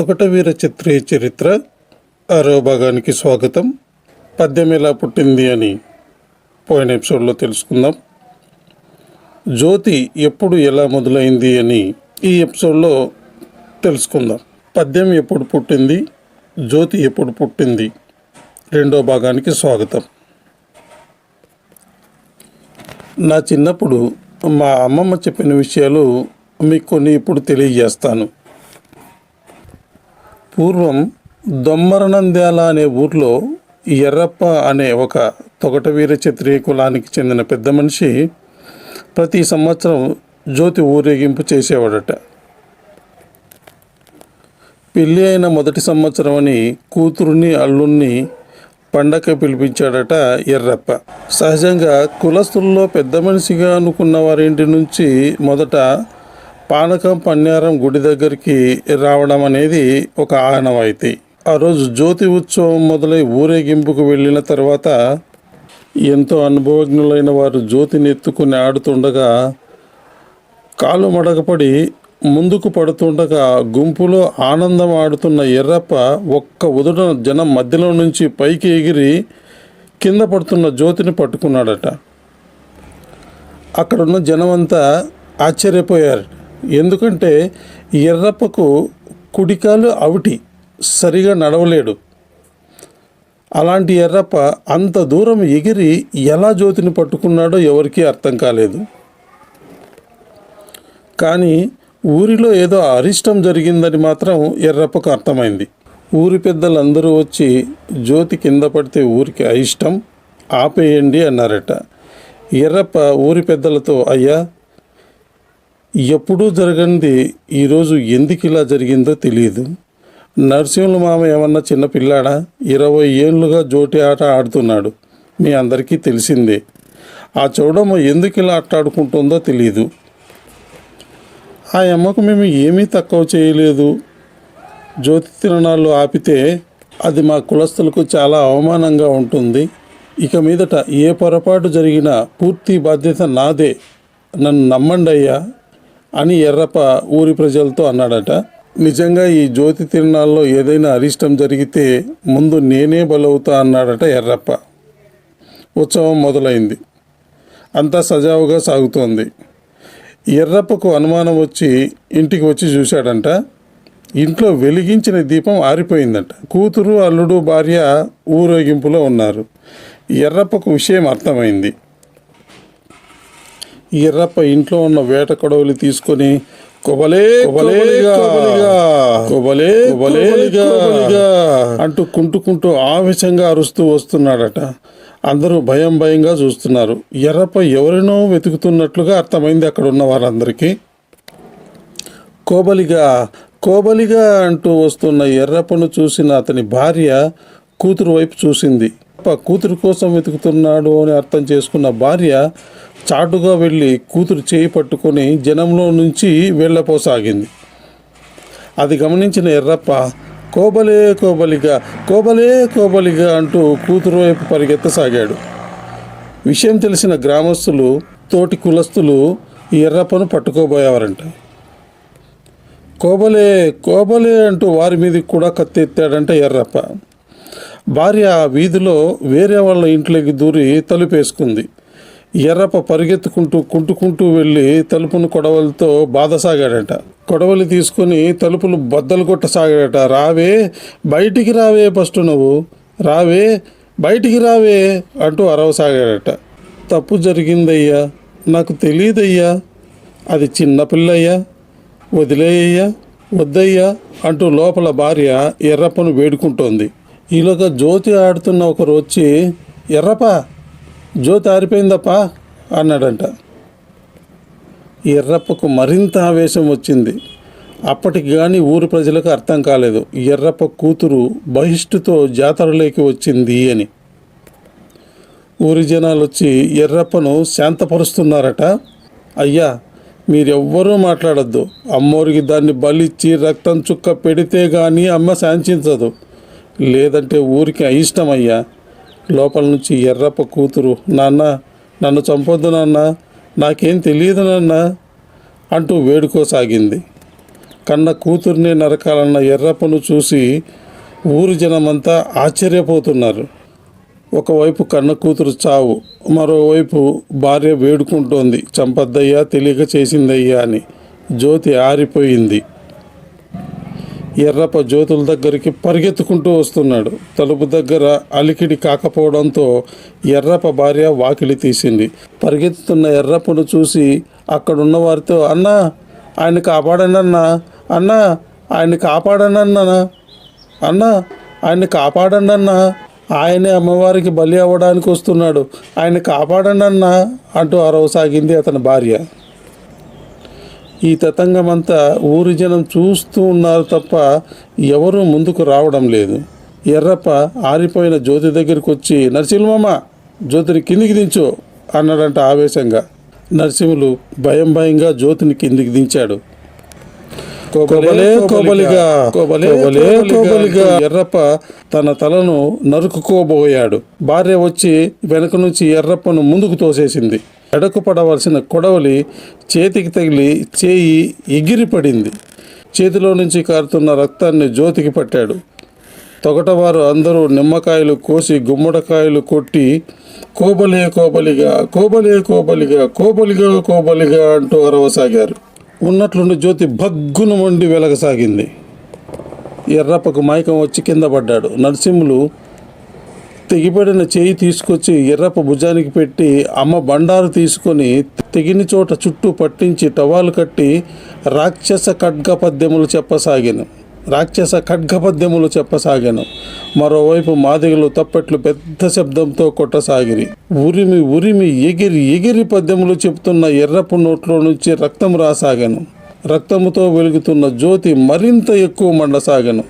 తొకట వీర చిత్రీయ చరిత్ర ఆరో భాగానికి స్వాగతం. పద్యం ఎలా పుట్టింది అని పోయిన ఎపిసోడ్లో తెలుసుకుందాం. జ్యోతి ఎప్పుడు ఎలా మొదలైంది అని ఈ ఎపిసోడ్లో తెలుసుకుందాం. పద్యం ఎప్పుడు పుట్టింది? జ్యోతి ఎప్పుడు పుట్టింది? రెండో భాగానికి స్వాగతం. నా చిన్నప్పుడు మా అమ్మమ్మ చెప్పిన విషయాలు మీకు కొన్ని ఇప్పుడు తెలియజేస్తాను. పూర్వం దొమ్మరనంద్యాల అనే ఊర్లో ఎర్రప్ప అనే ఒక తొగట వీర క్షత్రియ కులానికి చెందిన పెద్ద మనిషి ప్రతి సంవత్సరం జ్యోతి ఊరేగింపు చేసేవాడట. పెళ్ళి అయిన మొదటి సంవత్సరం అని కూతురుని అల్లుణ్ణి పండగ పిలిపించాడట ఎర్రప్ప. సహజంగా కులస్తుల్లో పెద్ద మనిషిగా అనుకున్న వారింటి నుంచి మొదట పానకం పన్యారం గుడి దగ్గరికి రావడం అనేది ఒక ఆనవాయితీ. ఆ రోజు జ్యోతి ఉత్సవం మొదలై ఊరేగింపుకు వెళ్ళిన తర్వాత ఎంతో అనుభవజ్ఞులైన వారు జ్యోతిని ఎత్తుకుని ఆడుతుండగా కాలు మడకపడి ముందుకు పడుతుండగా గుంపులో ఆనందం ఆడుతున్న ఎర్రప్ప ఒక్క ఉదుట జనం మధ్యలో నుంచి పైకి ఎగిరి కింద పడుతున్న జ్యోతిని పట్టుకున్నాడట. అక్కడున్న జనమంతా ఆశ్చర్యపోయారు ఎందుకంటే ఎర్రప్పకు కుడికాలు అవిటి సరిగా నడవలేడు. అలాంటి ఎర్రప్ప అంత దూరం ఎగిరి ఎలా జ్యోతిని పట్టుకున్నాడో ఎవరికీ అర్థం కాలేదు. కానీ ఊరిలో ఏదో అరిష్టం జరిగిందని మాత్రం ఎర్రప్పకు అర్థమైంది. ఊరి పెద్దలందరూ వచ్చి జ్యోతి కింద పడితే ఊరికి అయిష్టం ఆపేయండి అన్నారట. ఎర్రప్ప ఊరి పెద్దలతో అయ్యా ఎప్పుడూ జరగండి ఈరోజు ఎందుకు ఇలా జరిగిందో తెలియదు. నరసింహుల మామ ఏమన్నా చిన్న పిల్లాడా? ఇరవై ఏళ్ళుగా జోటి ఆట ఆడుతున్నాడు. మీ అందరికీ తెలిసిందే. ఆ చౌడమ్మ ఎందుకు ఇలా ఆట ఆడుకుంటుందో తెలియదు ఆ అమ్మకు మేము ఏమీ తక్కువ చేయలేదు. జ్యోతి తిరణాలు ఆపితే అది మా కులస్తులకు చాలా అవమానంగా ఉంటుంది. ఇక మీదట ఏ పొరపాటు జరిగినా పూర్తి బాధ్యత నాదే. నన్ను నమ్మండి అయ్యా. అని ఎర్రప్ప ఊరి ప్రజలతో అన్నాడట. నిజంగా ఈ జ్యోతి తిరణాల్లో ఏదైనా అరిష్టం జరిగితే ముందు నేనే బలవుతా అన్నాడట ఎర్రప్ప. ఉత్సవం మొదలైంది. అంతా సజావుగా సాగుతోంది. ఎర్రప్పకు అనుమానం వచ్చి ఇంటికి వచ్చి చూశాడంట. ఇంట్లో వెలిగించిన దీపం ఆరిపోయిందంట. కూతురు అల్లుడు భార్య ఊరేగింపులో ఉన్నారు. ఎర్రప్పకు విషయం అర్థమైంది. ఎర్రప్ప ఇంట్లో ఉన్న వేట కొడవలి తీసుకొని కొబలే కొబలేగా కొబలే కొబలేగా అంటూ కుంటుకుంటూ ఆవేశంగా అరుస్తూ వస్తున్నాడట. అందరూ భయం భయంగా చూస్తున్నారు. ఎర్రప్ప ఎవరినో వెతుకుతున్నట్లుగా అర్థమైంది అక్కడ ఉన్న వారందరికీ. కోబలిగా కోబలిగా అంటూ వస్తున్న ఎర్రప్పను చూసిన అతని భార్య కూతురు వైపు చూసింది. కూతురు కోసం వెతుకుతున్నాడు అని అర్థం చేసుకున్న భార్య చాటుగా వెళ్ళి కూతురు చేయి పట్టుకొని జనంలో నుంచి వెళ్ళపోసాగింది. అది గమనించిన ఎర్రప్ప కోబలే కోబలిగా కోబలే కోబలిగా అంటూ కూతురు వైపు పరిగెత్తసాగాడు. విషయం తెలిసిన గ్రామస్తులు తోటి కులస్తులు ఈ ఎర్రప్పను పట్టుకోబోయేవారంట. కోబలే కోబలే అంటూ వారి మీదకి కూడా కత్తెత్తాడంట ఎర్రప్ప. భార్య వీధిలో వేరే వాళ్ళ ఇంట్లోకి దూరి తలుపేసుకుంది. ఎర్రప్ప పరిగెత్తుకుంటూ కుంటుకుంటూ వెళ్ళి తలుపును కొడవలతో బాధసాగాడట. కొడవలి తీసుకొని తలుపులు బద్దలు కొట్టసాగాడట. రావే బయటికి రావే ఫస్ట్ నువ్వు. రావే బయటికి రావే అంటూ అరవసాగాడట. తప్పు జరిగిందయ్యా. నాకు తెలియదయ్యా అది చిన్నపిల్లయ్యా వదిలేయ్యా. వద్దయ్యా అంటూ లోపల భార్య ఎర్రప్పను వేడుకుంటోంది. ఈలోగా జ్యోతి ఆడుతున్న ఒకరు వచ్చి ఎర్రప్ప జ్యోతి ఆరిపోయిందప్పా అన్నాడంట. ఎర్రప్పకు మరింత ఆవేశం వచ్చింది. అప్పటికి కానీ ఊరు ప్రజలకు అర్థం కాలేదు. ఎర్రప్ప కూతురు బహిష్టుతో జాతరలోకి వచ్చింది అని. ఊరి జనాలు వచ్చి ఎర్రప్పను శాంతపరుస్తున్నారట. అయ్యా మీరెవ్వరూ మాట్లాడద్దు. అమ్మోరికి దాన్ని బలిచ్చి రక్తం చుక్క పెడితే కానీ అమ్మ శాంతించదు. లేదంటే ఊరికి అయిష్టమయ్యా. లోపల నుంచి ఎర్రప్ప కూతురు నాన్న నన్ను చంపొద్దు నాన్న నాకేం తెలియదు నాన్న అంటూ వేడుకోసాగింది. కన్న కూతుర్నే నరకాలన్న ఎర్రప్పను చూసి ఊరి జనమంతా ఆశ్చర్యపోతున్నారు. ఒకవైపు కన్న కూతురు చావు మరోవైపు భార్య వేడుకుంటోంది. చంపద్దయ్యా తెలియక చేసిందయ్యా అని జ్యోతి ఆరిపోయింది. ఎర్రప జ్యోతుల దగ్గరికి పరిగెత్తుకుంటూ వస్తున్నాడు. తలుపు దగ్గర అలికిడి కాకపోవడంతో ఎర్రప్ప భార్య వాకిలి తీసింది. పరిగెత్తుతున్న ఎర్రప్పను చూసి అక్కడున్న వారితో అన్నా ఆయన కాపాడనన్నా అన్నా ఆయన కాపాడనన్నా అన్నా ఆయన ఆయన్ని కాపాడండి అన్నా ఆయనే అమ్మవారికి బలి అవ్వడానికి వస్తున్నాడు ఆయన కాపాడండి అన్నా అంటూ అరవసాగింది అతని భార్య. ఈ తతంగమంతా ఊరి జనం చూస్తూ ఉన్నారు తప్ప ఎవరూ ముందుకు రావడం లేదు. ఎర్రప్ప ఆరిపోయిన జ్యోతి దగ్గరికి వచ్చి నరసింహమ్మ జ్యోతిని కిందికి దించు అన్నాడంట ఆవేశంగా. నరసింహులు భయం భయంగా జ్యోతిని కిందికి దించాడు. కోబలే కోబలిగా కోబలే కోబలిగా ఎర్రప్ప తన తలను నరుకుకోబోయాడు. భార్య వచ్చి వెనక నుంచి ఎర్రప్పను ముందుకు తోసేసింది. ఎడకు పడవలసిన కొడవలి చేతికి తగిలి చేయి ఎగిరిపడింది. చేతిలో నుంచి కారుతున్న రక్తాన్ని జ్యోతికి పట్టాడు. తొగటవారు అందరూ నిమ్మకాయలు కోసి గుమ్మడికాయలు కొట్టి కోబలే కోబలిగా కోబలే కోబలిగా కోబలిగా కోబలిగా అంటూ అరవసాగారు. ఉన్నట్లుండి జ్యోతి భగ్గున వండి వెలగసాగింది. ఎర్రప్పకు మైకం వచ్చి కింద పడ్డాడు. నరసింహులు తెగిపడిన చేయి తీసుకొచ్చి ఎర్రప్ప భుజానికి పెట్టి అమ్మ బండారు తీసుకొని తెగిన చోట చుట్టూ పట్టించి టవాలు కట్టి రాక్షస ఖడ్గ పద్యములు చెప్పసాగాను. రాక్షస ఖడ్గ పద్యములు చెప్పసాగాను. మరోవైపు మాదిగలు తప్పెట్లు పెద్ద శబ్దంతో కొట్టసాగిరి. ఉరిమి ఉరిమి ఎగిరి ఎగిరి పద్యములు చెప్తున్న ఎర్రపు నోట్లో నుంచి రక్తం రాసాగాను. రక్తముతో వెలుగుతున్న జ్యోతి మరింత ఎక్కువ మండసాగాను.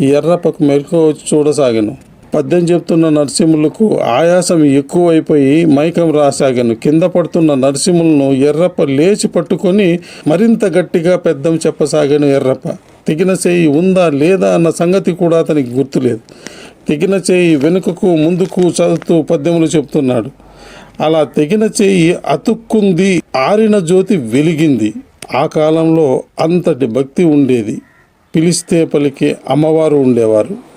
ఎర్రప్పకు మెలకు చూడసాగాను. పద్యం చెప్తున్న నరసింహులకు ఆయాసం ఎక్కువైపోయి మైకం రాసాగాను. కింద పడుతున్న నరసింహులను ఎర్రప్ప లేచి పట్టుకొని మరింత గట్టిగా పెద్దం చెప్పసాగాను ఎర్రప్ప. తెగిన చేయి ఉందా లేదా అన్న సంగతి కూడా అతనికి గుర్తులేదు. తెగిన చేయి వెనుకకు ముందుకు చదువుతూ పద్యములు చెప్తున్నాడు. అలా తెగిన చేయి అతుక్కుంది ఆరిన జ్యోతి వెలిగింది. ఆ కాలంలో అంతటి భక్తి ఉండేది. పిలిస్తే పలికే అమ్మవారు ఉండేవారు.